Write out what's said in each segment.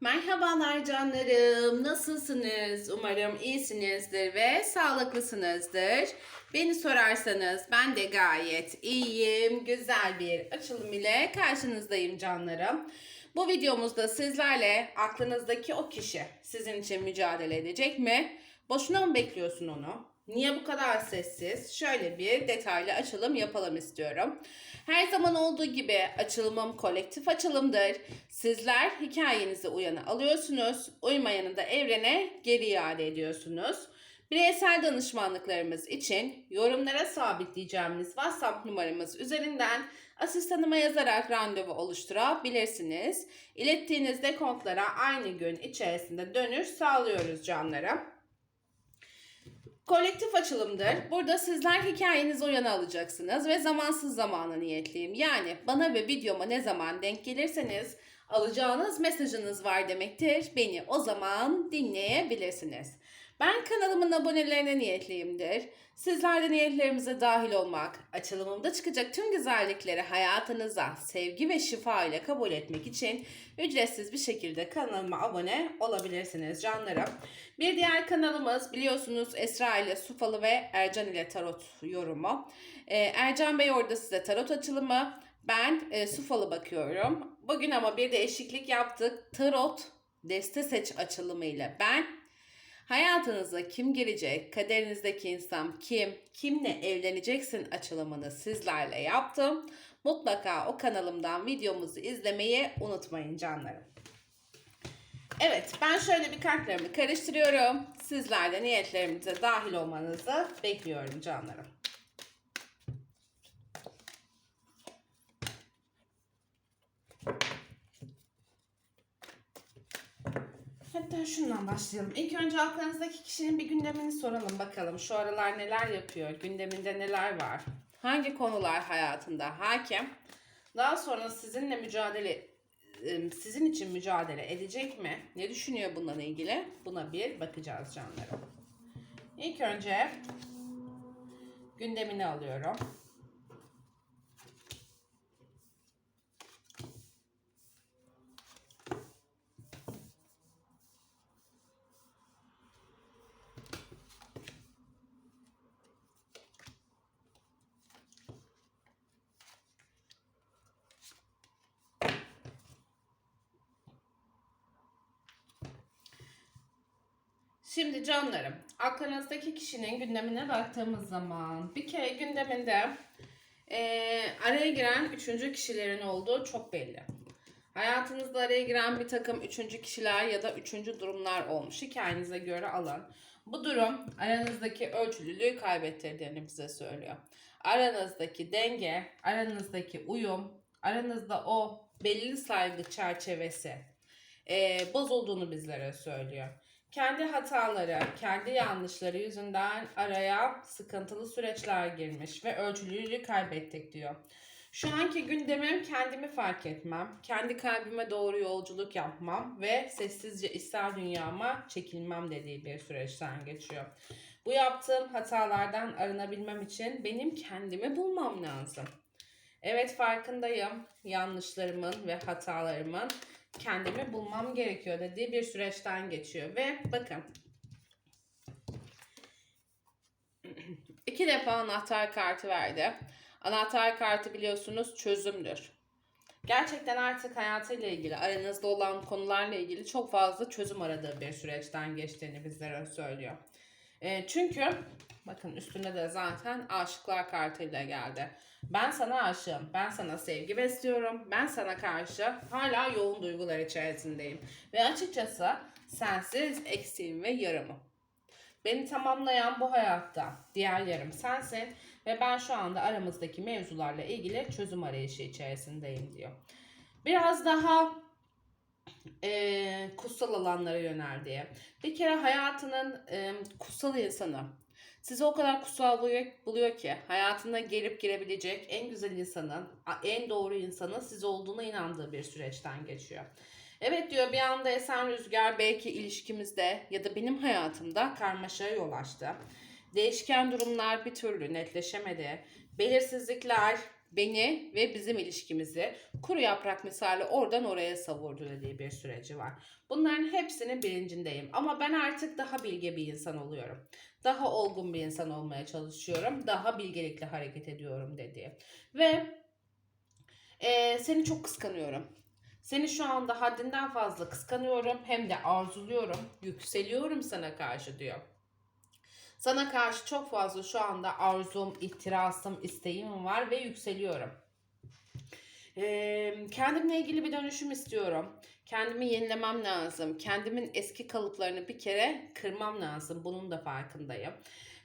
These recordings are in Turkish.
Merhabalar canlarım. Nasılsınız? Umarım iyisinizdir ve sağlıklısınızdır. Beni sorarsanız ben de gayet iyiyim. Güzel bir açılım ile karşınızdayım canlarım. Bu videomuzda sizlerle aklınızdaki o kişi sizin için mücadele edecek mi? Boşuna mı bekliyorsun onu? Niye bu kadar sessiz? Şöyle bir detaylı açılım yapalım istiyorum. Her zaman olduğu gibi açılımım kolektif açılımdır. Sizler hikayenizi uyana alıyorsunuz. Uymayanı da evrene geri iade ediyorsunuz. Bireysel danışmanlıklarımız için yorumlara sabitleyeceğimiz WhatsApp numaramız üzerinden asistanıma yazarak randevu oluşturabilirsiniz. İlettiğiniz dekontlara aynı gün içerisinde dönüş sağlıyoruz canlara. Kolektif açılımdır. Burada sizler hikayenizi uyana alacaksınız ve zamansız zamana niyetliyim. Yani bana ve videoma ne zaman denk gelirseniz alacağınız mesajınız var demektir. Beni o zaman dinleyebilirsiniz. Ben kanalımın abonelerine niyetliyimdir. Sizler de niyetlerimize dahil olmak, açılımımda çıkacak tüm güzellikleri hayatınıza sevgi ve şifa ile kabul etmek için ücretsiz bir şekilde kanalıma abone olabilirsiniz canlarım. Bir diğer kanalımız biliyorsunuz Esra ile Sufalı ve Ercan ile Tarot yorumu. Ee, Ercan Bey orada size tarot açılımı, ben e, Sufalı bakıyorum. Bugün ama bir değişiklik yaptık. Tarot deste seç açılımı ile ben Hayatınıza kim gelecek, kaderinizdeki insan kim, kimle evleneceksin açılımını sizlerle yaptım. Mutlaka o kanalımdan videomuzu izlemeyi unutmayın canlarım. Evet ben şöyle bir kartlarımı karıştırıyorum. Sizler de niyetlerimize dahil olmanızı bekliyorum canlarım. Hatta şundan başlayalım. İlk önce aklınızdaki kişinin bir gündemini soralım bakalım. Şu aralar neler yapıyor? Gündeminde neler var? Hangi konular hayatında hakim? Daha sonra sizinle mücadele e, sizin için mücadele edecek mi? Ne düşünüyor bununla ilgili? Buna bir bakacağız canlarım. İlk önce gündemini alıyorum. Şimdi canlarım, aklınızdaki kişinin gündemine baktığımız zaman bir kere gündeminde eee, araya giren üçüncü kişilerin olduğu çok belli. Hayatınızda araya giren bir takım üçüncü kişiler ya da üçüncü durumlar olmuş. Hikayenize göre alın. Bu durum aranızdaki ölçülülüğü kaybettirdiğini bize söylüyor. Aranızdaki denge, aranızdaki uyum, aranızda o belli saygı çerçevesi eee, bozulduğunu bizlere söylüyor kendi hataları, kendi yanlışları yüzünden araya sıkıntılı süreçler girmiş ve ölçülülüğü kaybettik diyor. Şu anki gündemim kendimi fark etmem, kendi kalbime doğru yolculuk yapmam ve sessizce ister dünyama çekilmem dediği bir süreçten geçiyor. Bu yaptığım hatalardan arınabilmem için benim kendimi bulmam lazım. Evet farkındayım yanlışlarımın ve hatalarımın kendimi bulmam gerekiyor dediği bir süreçten geçiyor. Ve bakın iki defa anahtar kartı verdi. Anahtar kartı biliyorsunuz çözümdür. Gerçekten artık hayatıyla ilgili, aranızda olan konularla ilgili çok fazla çözüm aradığı bir süreçten geçtiğini bizlere söylüyor. E, çünkü bakın üstünde de zaten aşıklar kartıyla geldi. Ben sana aşığım, ben sana sevgi besliyorum, ben sana karşı hala yoğun duygular içerisindeyim. Ve açıkçası sensiz eksiğim ve yarımım. Beni tamamlayan bu hayatta diğer yarım sensin ve ben şu anda aramızdaki mevzularla ilgili çözüm arayışı içerisindeyim diyor. Biraz daha e, kutsal alanlara yöneldiği. Bir kere hayatının e, kutsal insanı sizi o kadar kutsal buluyor, ki hayatına gelip girebilecek en güzel insanın, en doğru insanın siz olduğuna inandığı bir süreçten geçiyor. Evet diyor bir anda esen rüzgar belki ilişkimizde ya da benim hayatımda karmaşaya yol açtı. Değişken durumlar bir türlü netleşemedi. Belirsizlikler beni ve bizim ilişkimizi kuru yaprak misali oradan oraya savurdu dediği bir süreci var. Bunların hepsinin bilincindeyim ama ben artık daha bilge bir insan oluyorum. Daha olgun bir insan olmaya çalışıyorum. Daha bilgelikle hareket ediyorum dediği. Ve eee, seni çok kıskanıyorum. Seni şu anda haddinden fazla kıskanıyorum hem de arzuluyorum, yükseliyorum sana karşı diyor. Sana karşı çok fazla şu anda arzum, ihtirasım, isteğim var ve yükseliyorum. Kendimle ilgili bir dönüşüm istiyorum. Kendimi yenilemem lazım. Kendimin eski kalıplarını bir kere kırmam lazım. Bunun da farkındayım.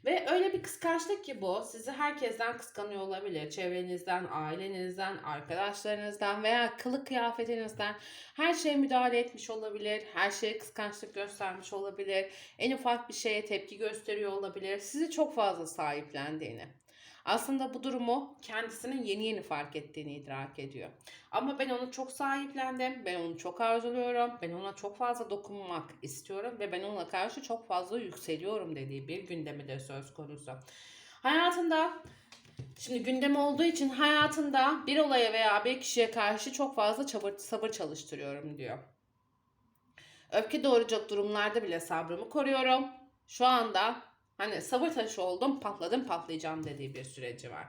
Ve öyle bir kıskançlık ki bu. Sizi herkesten kıskanıyor olabilir. Çevrenizden, ailenizden, arkadaşlarınızdan veya kılık kıyafetinizden her şeye müdahale etmiş olabilir. Her şeye kıskançlık göstermiş olabilir. En ufak bir şeye tepki gösteriyor olabilir. Sizi çok fazla sahiplendiğini. Aslında bu durumu kendisinin yeni yeni fark ettiğini idrak ediyor. Ama ben onu çok sahiplendim, ben onu çok arzuluyorum, ben ona çok fazla dokunmak istiyorum ve ben ona karşı çok fazla yükseliyorum dediği bir gündemi de söz konusu. Hayatında Şimdi gündem olduğu için hayatında bir olaya veya bir kişiye karşı çok fazla sabır, sabır çalıştırıyorum diyor. Öfke doğuracak durumlarda bile sabrımı koruyorum. Şu anda hani sabır taşı oldum patladım patlayacağım dediği bir süreci var.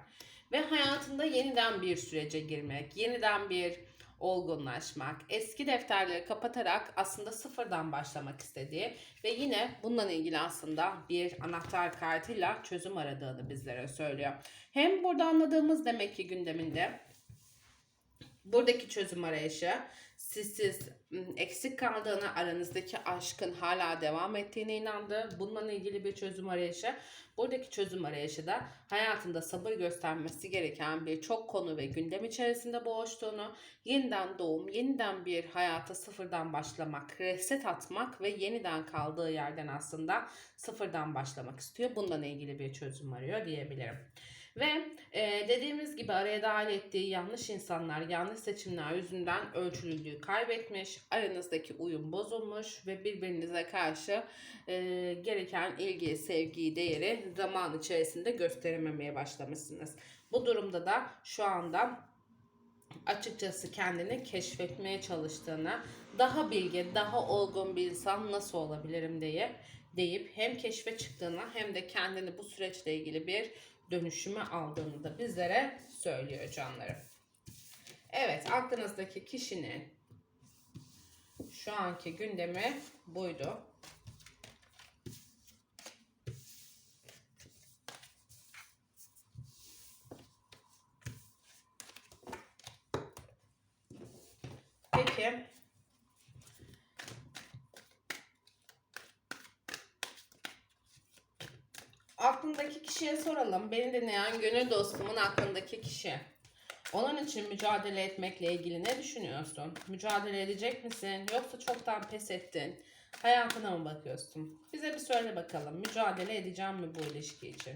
Ve hayatında yeniden bir sürece girmek, yeniden bir olgunlaşmak, eski defterleri kapatarak aslında sıfırdan başlamak istediği ve yine bununla ilgili aslında bir anahtar kartıyla çözüm aradığını bizlere söylüyor. Hem burada anladığımız demek ki gündeminde buradaki çözüm arayışı sizsiz eksik kaldığını, aranızdaki aşkın hala devam ettiğine inandı. Bununla ilgili bir çözüm arayışı. Buradaki çözüm arayışı da hayatında sabır göstermesi gereken bir çok konu ve gündem içerisinde boğuştuğunu, yeniden doğum, yeniden bir hayata sıfırdan başlamak, reset atmak ve yeniden kaldığı yerden aslında sıfırdan başlamak istiyor. Bununla ilgili bir çözüm arıyor diyebilirim. Ve e, dediğimiz gibi araya dahil ettiği yanlış insanlar, yanlış seçimler yüzünden ölçülülüğü kaybetmiş, aranızdaki uyum bozulmuş ve birbirinize karşı e, gereken ilgi, sevgiyi, değeri zaman içerisinde gösterememeye başlamışsınız. Bu durumda da şu anda açıkçası kendini keşfetmeye çalıştığını, daha bilge, daha olgun bir insan nasıl olabilirim diye deyip hem keşfe çıktığını hem de kendini bu süreçle ilgili bir dönüşüme aldığını da bizlere söylüyor canlarım. Evet, aklınızdaki kişinin şu anki gündemi buydu. Peki. Aklındaki kişiye soralım. Beni dinleyen gönül dostumun aklındaki kişi. Onun için mücadele etmekle ilgili ne düşünüyorsun? Mücadele edecek misin? Yoksa çoktan pes ettin? Hayatına mı bakıyorsun? Bize bir söyle bakalım. Mücadele edeceğim mi bu ilişki için?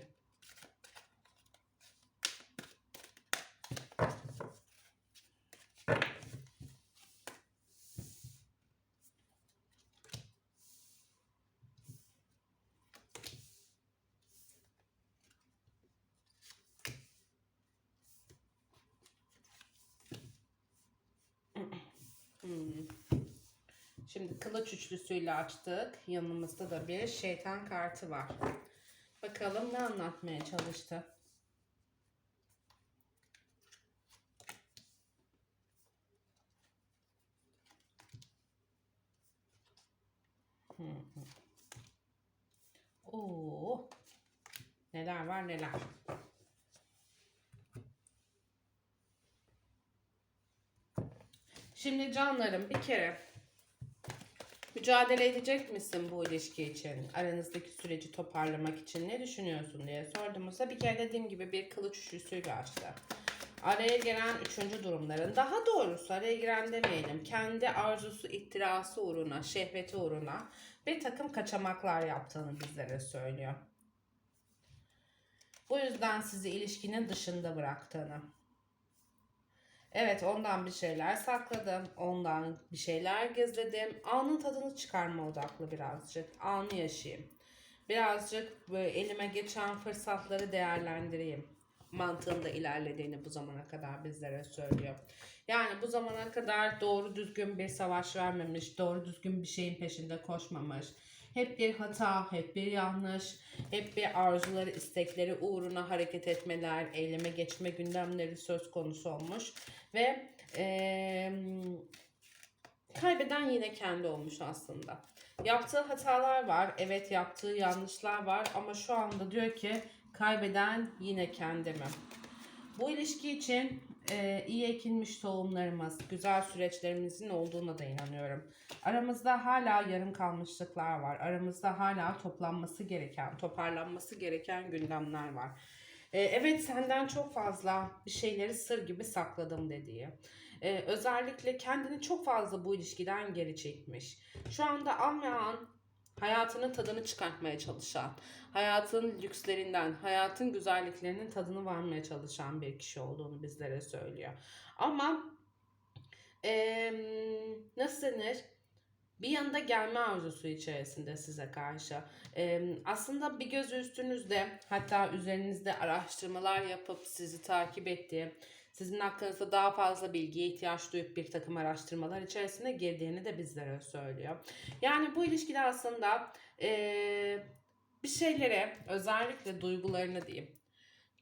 Şimdi kılıç üçlüsüyle açtık. Yanımızda da bir şeytan kartı var. Bakalım ne anlatmaya çalıştı. Hı hı. Oo. Neler var neler. Şimdi canlarım bir kere mücadele edecek misin bu ilişki için? Aranızdaki süreci toparlamak için ne düşünüyorsun diye sorduğumuzda bir kere dediğim gibi bir kılıç üçlüsüyle açtı. Araya giren üçüncü durumların, daha doğrusu araya giren demeyelim, kendi arzusu, ittirası uğruna, şehveti uğruna bir takım kaçamaklar yaptığını bizlere söylüyor. Bu yüzden sizi ilişkinin dışında bıraktığını. Evet ondan bir şeyler sakladım. Ondan bir şeyler gizledim. Anın tadını çıkarma odaklı birazcık. Anı yaşayayım. Birazcık elime geçen fırsatları değerlendireyim. mantığında ilerlediğini bu zamana kadar bizlere söylüyor. Yani bu zamana kadar doğru düzgün bir savaş vermemiş, doğru düzgün bir şeyin peşinde koşmamış. Hep bir hata, hep bir yanlış, hep bir arzuları, istekleri uğruna hareket etmeler, eyleme geçme gündemleri söz konusu olmuş. Ve eee, kaybeden yine kendi olmuş aslında. Yaptığı hatalar var, evet yaptığı yanlışlar var ama şu anda diyor ki kaybeden yine kendimi. Bu ilişki için e, iyi ekilmiş tohumlarımız, güzel süreçlerimizin olduğuna da inanıyorum. Aramızda hala yarım kalmışlıklar var. Aramızda hala toplanması gereken, toparlanması gereken gündemler var. E, evet senden çok fazla bir şeyleri sır gibi sakladım dediği. E, özellikle kendini çok fazla bu ilişkiden geri çekmiş. Şu anda an ve an hayatının tadını çıkartmaya çalışan, hayatın lükslerinden, hayatın güzelliklerinin tadını varmaya çalışan bir kişi olduğunu bizlere söylüyor. Ama eee, nasıl denir? Bir yanında gelme arzusu içerisinde size karşı. Eee, aslında bir gözü üstünüzde, hatta üzerinizde araştırmalar yapıp sizi takip ettiği, sizin hakkınızda daha fazla bilgiye ihtiyaç duyup bir takım araştırmalar içerisine girdiğini de bizlere söylüyor. Yani bu ilişkide aslında eee, bir şeylere özellikle duygularını diyeyim.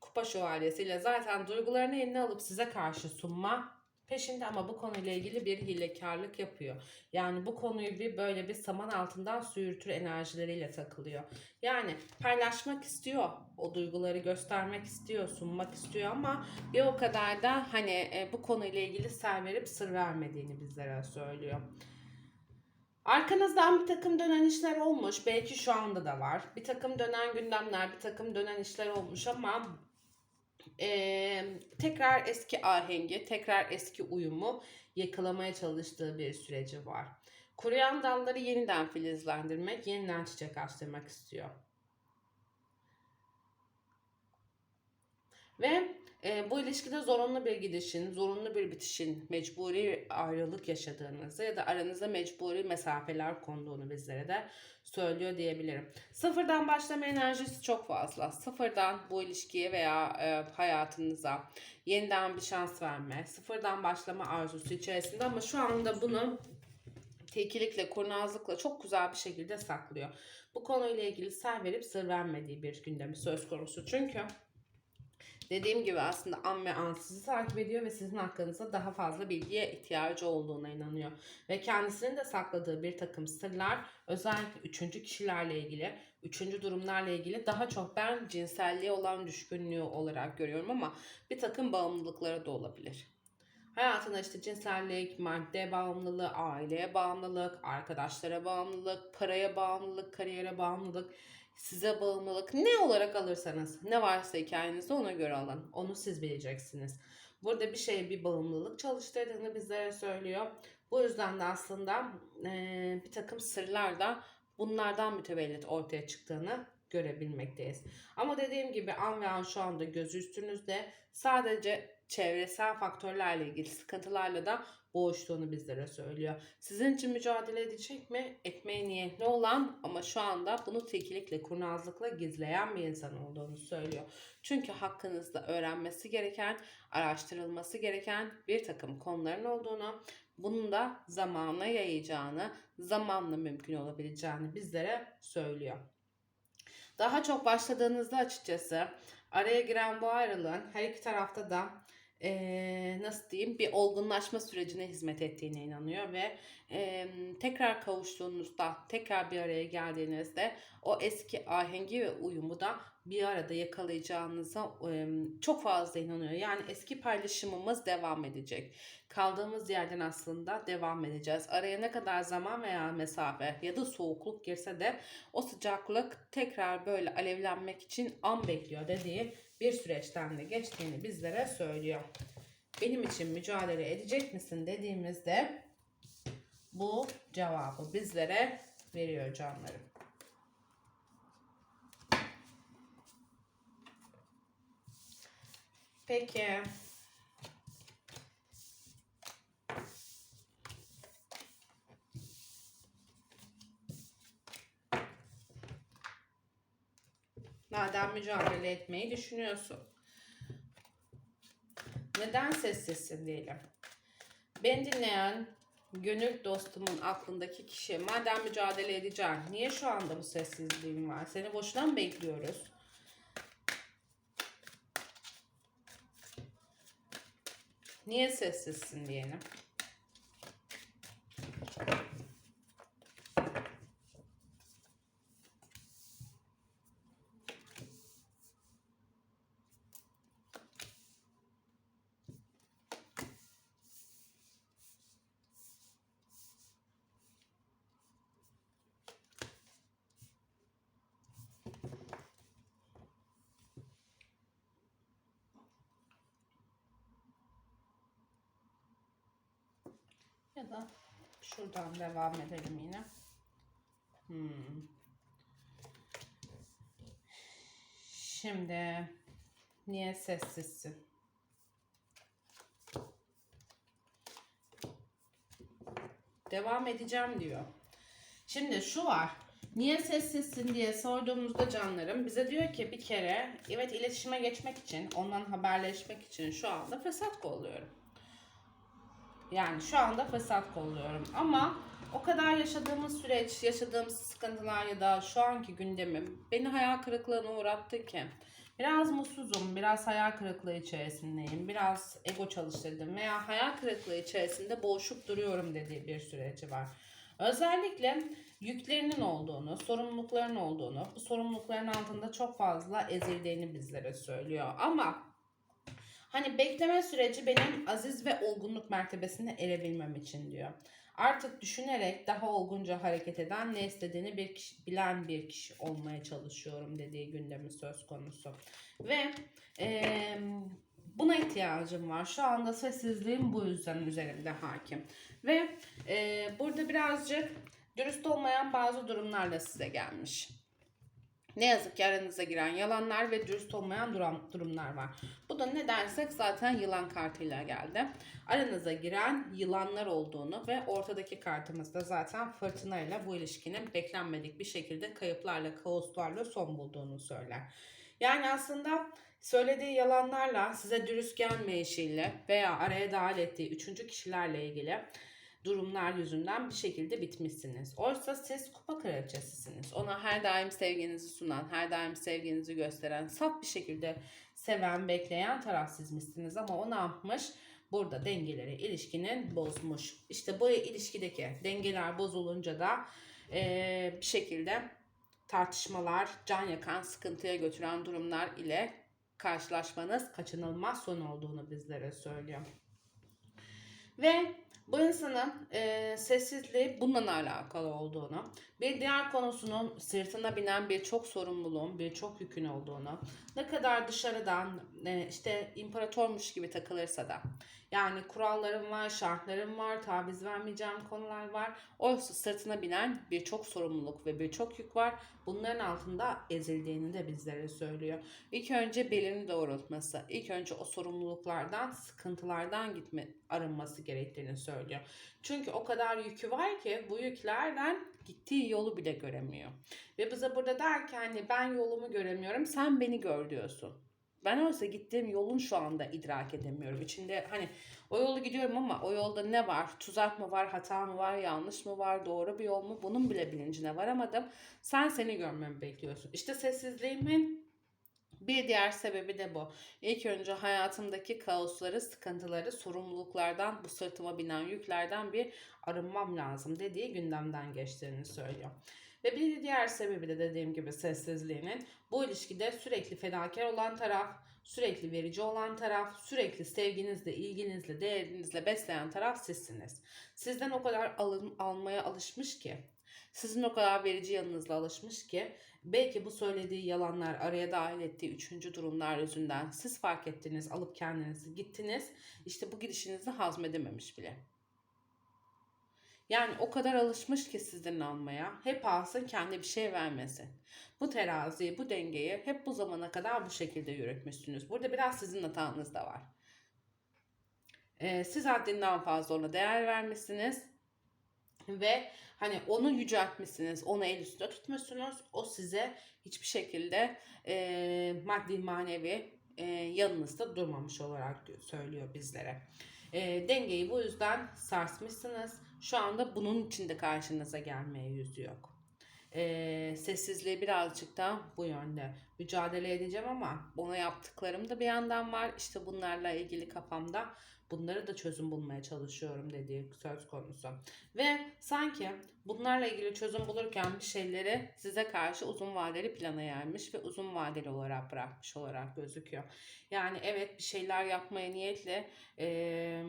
Kupa şövalyesiyle zaten duygularını eline alıp size karşı sunma peşinde ama bu konuyla ilgili bir hilekarlık yapıyor. Yani bu konuyu bir böyle bir saman altından su yürütür enerjileriyle takılıyor. Yani paylaşmak istiyor, o duyguları göstermek istiyor, sunmak istiyor ama bir o kadar da hani e, bu konuyla ilgili ser verip sır vermediğini bizlere söylüyor. Arkanızdan bir takım dönen işler olmuş. Belki şu anda da var. Bir takım dönen gündemler, bir takım dönen işler olmuş ama eee, tekrar eski ahengi, tekrar eski uyumu yakalamaya çalıştığı bir süreci var. Kuruyan dalları yeniden filizlendirmek, yeniden çiçek açtırmak istiyor. Ve e, bu ilişkide zorunlu bir gidişin, zorunlu bir bitişin, mecburi ayrılık yaşadığınızı ya da aranızda mecburi mesafeler konduğunu bizlere de söylüyor diyebilirim. Sıfırdan başlama enerjisi çok fazla. Sıfırdan bu ilişkiye veya e, hayatınıza yeniden bir şans verme, sıfırdan başlama arzusu içerisinde ama şu anda bunu tilkilikle, kurnazlıkla çok güzel bir şekilde saklıyor. Bu konuyla ilgili ser verip sır vermediği bir gündemi söz konusu. Çünkü Dediğim gibi aslında an ve an sizi takip ediyor ve sizin hakkınızda daha fazla bilgiye ihtiyacı olduğuna inanıyor. Ve kendisinin de sakladığı bir takım sırlar özellikle üçüncü kişilerle ilgili, üçüncü durumlarla ilgili daha çok ben cinselliğe olan düşkünlüğü olarak görüyorum ama bir takım bağımlılıkları da olabilir. Hayatında işte cinsellik, madde bağımlılığı, aileye bağımlılık, arkadaşlara bağımlılık, paraya bağımlılık, kariyere bağımlılık, size bağımlılık ne olarak alırsanız ne varsa hikayenizde ona göre alın. Onu siz bileceksiniz. Burada bir şeye bir bağımlılık çalıştırdığını bizlere söylüyor. Bu yüzden de aslında eee, bir takım sırlar da bunlardan mütevellit ortaya çıktığını görebilmekteyiz. Ama dediğim gibi an ve an şu anda gözü üstünüzde sadece çevresel faktörlerle ilgili sıkıntılarla da boğuştuğunu bizlere söylüyor. Sizin için mücadele edecek mi? Etmeye niyetli olan ama şu anda bunu tilkilikle, kurnazlıkla gizleyen bir insan olduğunu söylüyor. Çünkü hakkınızda öğrenmesi gereken, araştırılması gereken bir takım konuların olduğunu, bunun da zamana yayacağını, zamanla mümkün olabileceğini bizlere söylüyor. Daha çok başladığınızda açıkçası araya giren bu ayrılığın her iki tarafta da eee, nasıl diyeyim bir olgunlaşma sürecine hizmet ettiğine inanıyor ve eee, tekrar kavuştuğunuzda, tekrar bir araya geldiğinizde o eski ahengi ve uyumu da bir arada yakalayacağınıza eee, çok fazla inanıyor. Yani eski paylaşımımız devam edecek. Kaldığımız yerden aslında devam edeceğiz. Araya ne kadar zaman veya mesafe ya da soğukluk girse de o sıcaklık tekrar böyle alevlenmek için an bekliyor dediği bir süreçten de geçtiğini bizlere söylüyor. Benim için mücadele edecek misin dediğimizde bu cevabı bizlere veriyor canlarım. Peki. Madem mücadele etmeyi düşünüyorsun. Neden sessizsin diyelim. Beni dinleyen gönül dostumun aklındaki kişi madem mücadele edeceğim niye şu anda bu sessizliğin var? Seni boşuna mı bekliyoruz? Niye sessizsin diyelim. Ya da şuradan devam edelim yine. Hmm. Şimdi niye sessizsin? Devam edeceğim diyor. Şimdi şu var. Niye sessizsin diye sorduğumuzda canlarım bize diyor ki bir kere evet iletişime geçmek için, ondan haberleşmek için şu anda fırsat kolluyorum. Yani şu anda fırsat kolluyorum ama o kadar yaşadığımız süreç, yaşadığımız sıkıntılar ya da şu anki gündemim beni hayal kırıklığına uğrattı ki biraz mutsuzum, biraz hayal kırıklığı içerisindeyim, biraz ego çalıştırdım veya hayal kırıklığı içerisinde boğuşup duruyorum dediği bir süreci var. Özellikle yüklerinin olduğunu, sorumlulukların olduğunu, bu sorumlulukların altında çok fazla ezildiğini bizlere söylüyor. Ama Hani bekleme süreci benim aziz ve olgunluk mertebesine erebilmem için diyor. Artık düşünerek daha olgunca hareket eden, ne istediğini bir kişi, bilen bir kişi olmaya çalışıyorum dediği gündemi söz konusu. Ve eee, buna ihtiyacım var. Şu anda sessizliğim bu yüzden üzerimde hakim. Ve eee, burada birazcık dürüst olmayan bazı durumlarla size gelmiş. Ne yazık ki aranıza giren yalanlar ve dürüst olmayan durum, durumlar var. Bu da ne dersek zaten yılan kartıyla geldi. Aranıza giren yılanlar olduğunu ve ortadaki kartımızda zaten fırtınayla bu ilişkinin beklenmedik bir şekilde kayıplarla, kaoslarla son bulduğunu söyler. Yani aslında söylediği yalanlarla, size dürüst gelmeyişiyle veya araya dahil ettiği üçüncü kişilerle ilgili durumlar yüzünden bir şekilde bitmişsiniz. Oysa siz kupa kraliçesisiniz. Ona her daim sevginizi sunan, her daim sevginizi gösteren, saf bir şekilde seven, bekleyen taraf sizmişsiniz. Ama o ne yapmış? Burada dengeleri ilişkinin bozmuş. İşte bu ilişkideki dengeler bozulunca da eee, bir şekilde tartışmalar, can yakan, sıkıntıya götüren durumlar ile karşılaşmanız kaçınılmaz son olduğunu bizlere söylüyor. Ve bu insanın e, sessizliği bununla alakalı olduğunu, bir diğer konusunun sırtına binen birçok sorumluluğun, birçok yükün olduğunu, ne kadar dışarıdan e, işte imparatormuş gibi takılırsa da, yani kurallarım var, şartlarım var, taviz vermeyeceğim konular var. Oysa sırtına binen birçok sorumluluk ve birçok yük var. Bunların altında ezildiğini de bizlere söylüyor. İlk önce belini doğrultması, ilk önce o sorumluluklardan, sıkıntılardan gitme, arınması gerektiğini söylüyor. Çünkü o kadar yükü var ki bu yüklerden gittiği yolu bile göremiyor. Ve bize burada der ki hani ben yolumu göremiyorum, sen beni gör diyorsun. Ben oysa gittiğim yolun şu anda idrak edemiyorum. İçinde hani o yolu gidiyorum ama o yolda ne var? Tuzak mı var, hata mı var, yanlış mı var, doğru bir yol mu? Bunun bile bilincine varamadım. Sen seni görmemi bekliyorsun. İşte sessizliğimin bir diğer sebebi de bu. İlk önce hayatımdaki kaosları, sıkıntıları, sorumluluklardan, bu sırtıma binen yüklerden bir arınmam lazım dediği gündemden geçtiğini söylüyor. Ve bir diğer sebebi de dediğim gibi sessizliğinin bu ilişkide sürekli fedakar olan taraf, sürekli verici olan taraf, sürekli sevginizle, ilginizle, değerinizle besleyen taraf sizsiniz. Sizden o kadar alın, almaya alışmış ki, sizin o kadar verici yanınızla alışmış ki belki bu söylediği yalanlar araya dahil ettiği üçüncü durumlar yüzünden siz fark ettiniz, alıp kendinizi gittiniz. İşte bu gidişinizi hazmedememiş bile. Yani o kadar alışmış ki sizden almaya. Hep alsın kendi bir şey vermesin. Bu teraziyi, bu dengeyi hep bu zamana kadar bu şekilde yürütmüşsünüz. Burada biraz sizin hatanız da var. Ee, siz haddinden fazla ona değer vermişsiniz. Ve hani onu yüceltmişsiniz, onu el üstünde tutmuşsunuz. O size hiçbir şekilde e, maddi manevi e, yanınızda durmamış olarak söylüyor bizlere. E, dengeyi bu yüzden sarsmışsınız. Şu anda bunun için de karşınıza gelmeye yüzü yok. E, sessizliği birazcık da bu yönde mücadele edeceğim ama ona yaptıklarım da bir yandan var. İşte bunlarla ilgili kafamda bunları da çözüm bulmaya çalışıyorum dediği söz konusu. Ve sanki bunlarla ilgili çözüm bulurken bir şeyleri size karşı uzun vadeli plana yaymış ve uzun vadeli olarak bırakmış olarak gözüküyor. Yani evet bir şeyler yapmaya niyetli, eee,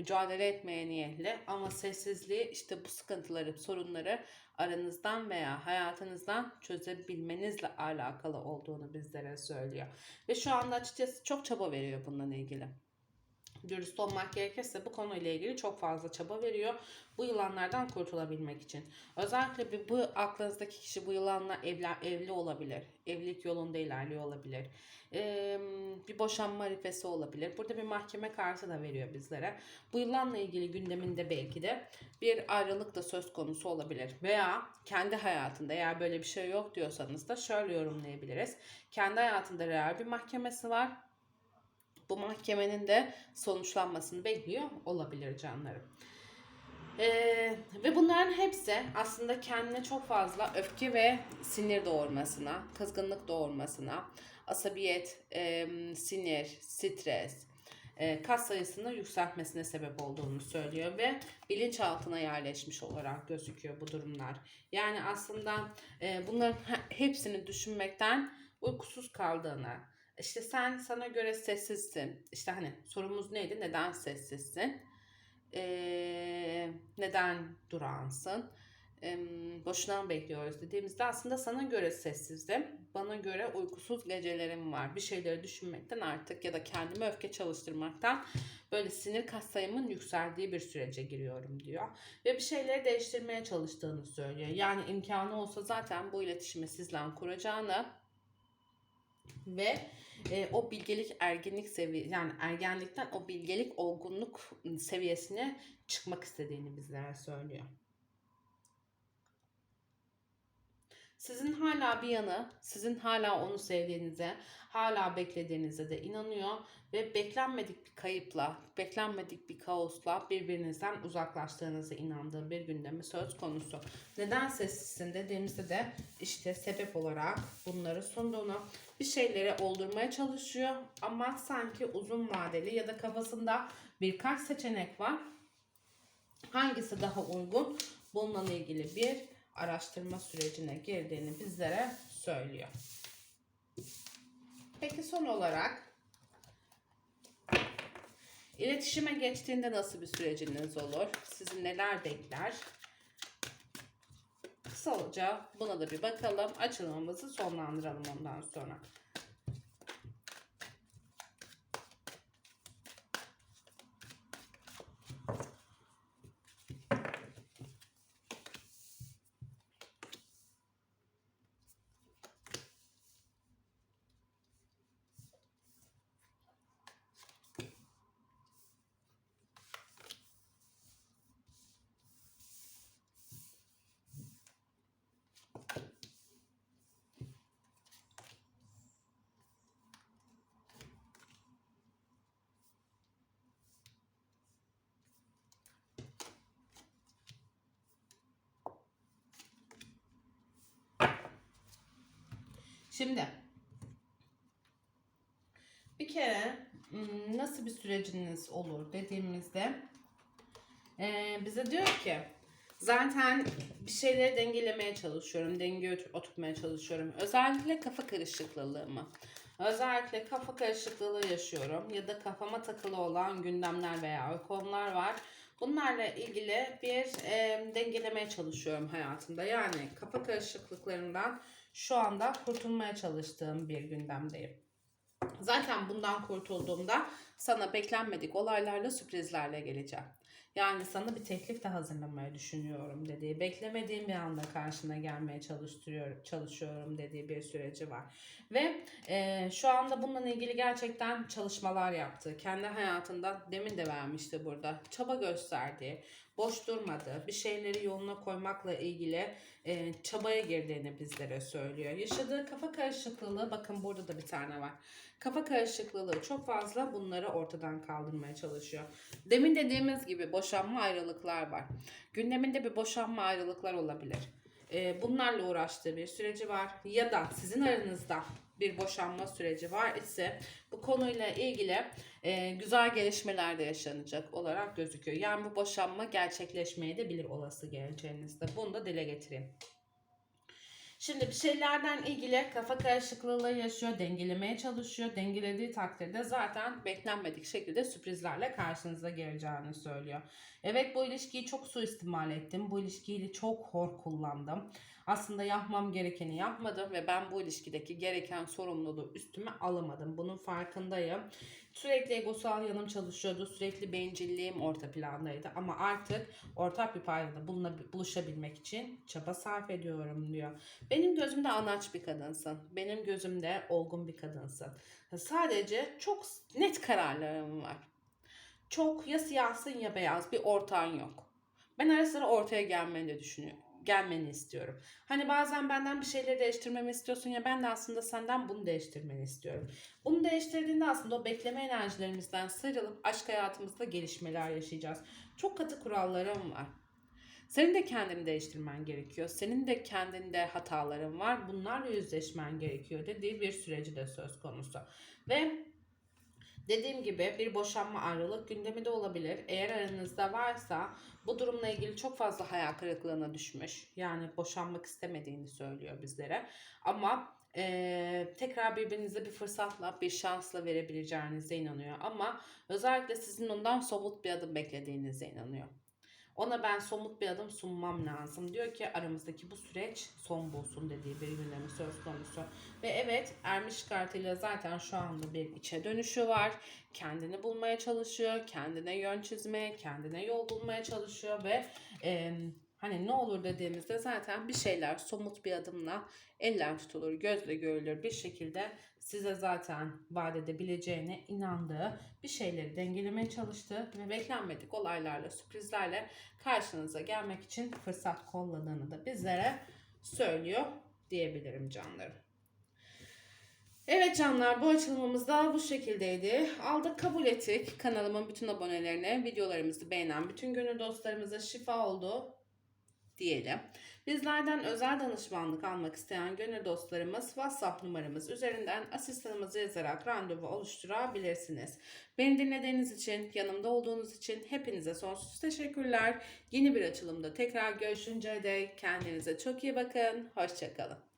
mücadele etmeye niyetli ama sessizliği işte bu sıkıntıları, sorunları aranızdan veya hayatınızdan çözebilmenizle alakalı olduğunu bizlere söylüyor. Ve şu anda açıkçası çok çaba veriyor bununla ilgili dürüst olmak gerekirse bu konuyla ilgili çok fazla çaba veriyor. Bu yılanlardan kurtulabilmek için. Özellikle bir, bu aklınızdaki kişi bu yılanla evli, evli olabilir. Evlilik yolunda ilerliyor olabilir. Ee, boşanma arifesi olabilir. Burada bir mahkeme kartı da veriyor bizlere. Bu yılanla ilgili gündeminde belki de bir ayrılık da söz konusu olabilir. Veya kendi hayatında eğer böyle bir şey yok diyorsanız da şöyle yorumlayabiliriz. Kendi hayatında real bir mahkemesi var bu mahkemenin de sonuçlanmasını bekliyor olabilir canlarım. Ee, ve bunların hepsi aslında kendine çok fazla öfke ve sinir doğurmasına, kızgınlık doğurmasına, asabiyet, e, sinir, stres, e, kas sayısını yükseltmesine sebep olduğunu söylüyor ve bilinçaltına yerleşmiş olarak gözüküyor bu durumlar. Yani aslında e, bunların hepsini düşünmekten uykusuz kaldığını, işte sen sana göre sessizsin. İşte hani sorumuz neydi? Neden sessizsin? Ee, neden durağansın? Boşuna bekliyoruz dediğimizde aslında sana göre sessizdim. Bana göre uykusuz gecelerim var. Bir şeyleri düşünmekten artık ya da kendime öfke çalıştırmaktan böyle sinir kas sayımın yükseldiği bir sürece giriyorum diyor. Ve bir şeyleri değiştirmeye çalıştığını söylüyor. Yani imkanı olsa zaten bu iletişimi sizle kuracağını ve e, o bilgelik ergenlik seviye yani ergenlikten o bilgelik olgunluk seviyesine çıkmak istediğini bizlere söylüyor. Sizin hala bir yanı, sizin hala onu sevdiğinize, hala beklediğinize de inanıyor ve beklenmedik bir kayıpla, beklenmedik bir kaosla birbirinizden uzaklaştığınıza inandığı bir gündemi söz konusu. Neden sessizsin dediğimizde de işte sebep olarak bunları sunduğunu, bir şeyleri oldurmaya çalışıyor ama sanki uzun vadeli ya da kafasında birkaç seçenek var. Hangisi daha uygun? Bununla ilgili bir araştırma sürecine girdiğini bizlere söylüyor. Peki son olarak iletişime geçtiğinde nasıl bir süreciniz olur? Sizi neler bekler? Kısaca buna da bir bakalım. Açılımımızı sonlandıralım ondan sonra. Şimdi bir kere nasıl bir süreciniz olur dediğimizde bize diyor ki zaten bir şeyleri dengelemeye çalışıyorum, denge oturtmaya çalışıyorum. Özellikle kafa karışıklığımı. Özellikle kafa karışıklığı yaşıyorum ya da kafama takılı olan gündemler veya konular var. Bunlarla ilgili bir e, dengelemeye çalışıyorum hayatımda. Yani kafa karışıklıklarından şu anda kurtulmaya çalıştığım bir gündemdeyim. Zaten bundan kurtulduğumda sana beklenmedik olaylarla sürprizlerle geleceğim. Yani sana bir teklif de hazırlamaya düşünüyorum dediği, beklemediğim bir anda karşına gelmeye çalıştırıyor, çalışıyorum dediği bir süreci var. Ve e, şu anda bununla ilgili gerçekten çalışmalar yaptı. Kendi hayatında demin de vermişti burada çaba gösterdiği, boş durmadığı, bir şeyleri yoluna koymakla ilgili e, çabaya girdiğini bizlere söylüyor. Yaşadığı kafa karışıklığı, bakın burada da bir tane var. Kafa karışıklığı çok fazla bunları ortadan kaldırmaya çalışıyor. Demin dediğimiz gibi boşanma ayrılıklar var. Gündeminde bir boşanma ayrılıklar olabilir. E, bunlarla uğraştığı bir süreci var. Ya da sizin aranızda bir boşanma süreci var ise bu konuyla ilgili e, güzel gelişmeler de yaşanacak olarak gözüküyor. Yani bu boşanma gerçekleşmeye de bilir olası geleceğinizde. Bunu da dile getireyim. Şimdi bir şeylerden ilgili kafa karışıklığı yaşıyor, dengelemeye çalışıyor. Dengelediği takdirde zaten beklenmedik şekilde sürprizlerle karşınıza geleceğini söylüyor. Evet bu ilişkiyi çok suistimal ettim. Bu ilişkiyi çok hor kullandım. Aslında yapmam gerekeni yapmadım ve ben bu ilişkideki gereken sorumluluğu üstüme alamadım. Bunun farkındayım. Sürekli egosal yanım çalışıyordu. Sürekli bencilliğim orta plandaydı. Ama artık ortak bir paydada buluna- buluşabilmek için çaba sarf ediyorum diyor. Benim gözümde anaç bir kadınsın. Benim gözümde olgun bir kadınsın. Sadece çok net kararlarım var. Çok ya siyahsın ya beyaz bir ortağın yok. Ben ara sıra ortaya gelmeni de düşünüyorum. Gelmeni istiyorum. Hani bazen benden bir şeyleri değiştirmemi istiyorsun ya ben de aslında senden bunu değiştirmeni istiyorum. Bunu değiştirdiğinde aslında o bekleme enerjilerimizden sıyrılıp aşk hayatımızda gelişmeler yaşayacağız. Çok katı kurallarım var. Senin de kendini değiştirmen gerekiyor. Senin de kendinde hataların var. Bunlarla yüzleşmen gerekiyor dediği bir süreci de söz konusu. Ve dediğim gibi bir boşanma ayrılık gündemi de olabilir. Eğer aranızda varsa bu durumla ilgili çok fazla hayal kırıklığına düşmüş. Yani boşanmak istemediğini söylüyor bizlere. Ama eee, tekrar birbirinize bir fırsatla, bir şansla verebileceğinize inanıyor. Ama özellikle sizin ondan somut bir adım beklediğinize inanıyor. Ona ben somut bir adım sunmam lazım. Diyor ki aramızdaki bu süreç son bulsun dediği bir gündemi söz konusu. Ve evet Ermiş kartıyla zaten şu anda bir içe dönüşü var. Kendini bulmaya çalışıyor. Kendine yön çizmeye, kendine yol bulmaya çalışıyor ve e, hani ne olur dediğimizde zaten bir şeyler somut bir adımla eller tutulur, gözle görülür bir şekilde size zaten vaat edebileceğine inandığı bir şeyleri dengelemeye çalıştığı ve beklenmedik olaylarla, sürprizlerle karşınıza gelmek için fırsat kolladığını da bizlere söylüyor diyebilirim canlarım. Evet canlar bu açılımımız da bu şekildeydi. Aldık kabul ettik. Kanalımın bütün abonelerine videolarımızı beğenen bütün gönül dostlarımıza şifa oldu diyelim. Bizlerden özel danışmanlık almak isteyen gönül dostlarımız WhatsApp numaramız üzerinden asistanımızı yazarak randevu oluşturabilirsiniz. Beni dinlediğiniz için, yanımda olduğunuz için hepinize sonsuz teşekkürler. Yeni bir açılımda tekrar görüşünceye dek kendinize çok iyi bakın. Hoşçakalın.